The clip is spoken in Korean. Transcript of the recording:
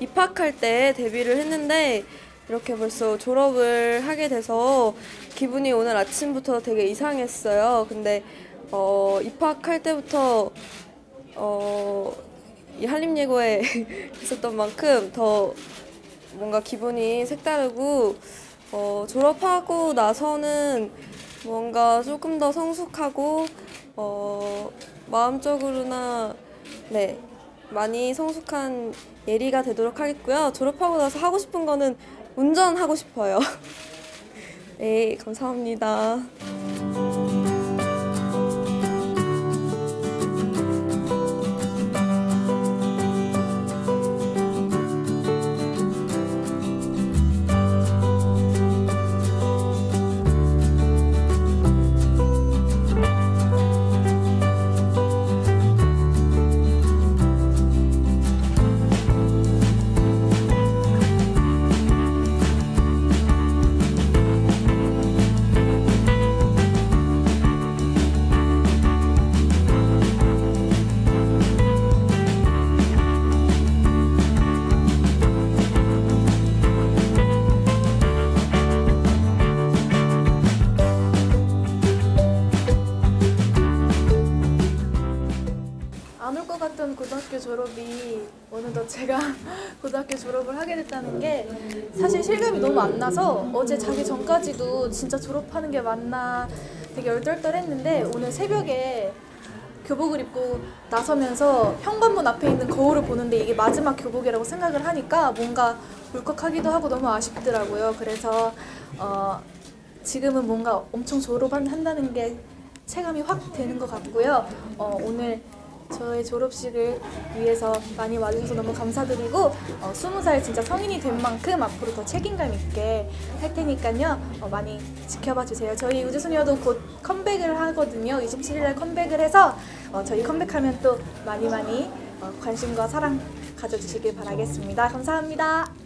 입학할 때 데뷔를 했는데 이렇게 벌써 졸업을 하게 돼서 기분이 오늘 아침부터 되게 이상했어요. 근데 어, 입학할 때부터 어, 이 한림예고에 있었던 만큼 더 뭔가 기분이 색다르고 어, 졸업하고 나서는 뭔가 조금 더 성숙하고 어, 마음적으로나 네 많이 성숙한 예리가 되도록 하겠고요. 졸업하고 나서 하고 싶은 거는 운전하고 싶어요. 네 감사합니다. 안 올 것 같던 고등학교 졸업이 어느덧 제가 고등학교 졸업을 하게 됐다는 게 사실 실감이 너무 안 나서 어제 자기 전까지도 진짜 졸업하는 게 맞나 되게 얼떨떨했는데 오늘 새벽에 교복을 입고 나서면서 현관문 앞에 있는 거울을 보는데 이게 마지막 교복이라고 생각을 하니까 뭔가 울컥하기도 하고 너무 아쉽더라고요. 그래서 어, 지금은 뭔가 엄청 졸업한다는 게 체감이 확 되는 것 같고요. 어, 오늘 저의 졸업식을 위해서 많이 와주셔서 너무 감사드리고 어, 20살 진짜 성인이 된 만큼 앞으로 더 책임감 있게 할 테니까요. 어, 많이 지켜봐 주세요. 저희 우주소녀도 곧 컴백을 하거든요. 27일날 컴백을 해서 어, 저희 컴백하면 또 많이 많이 어, 관심과 사랑 가져주시길 바라겠습니다. 감사합니다.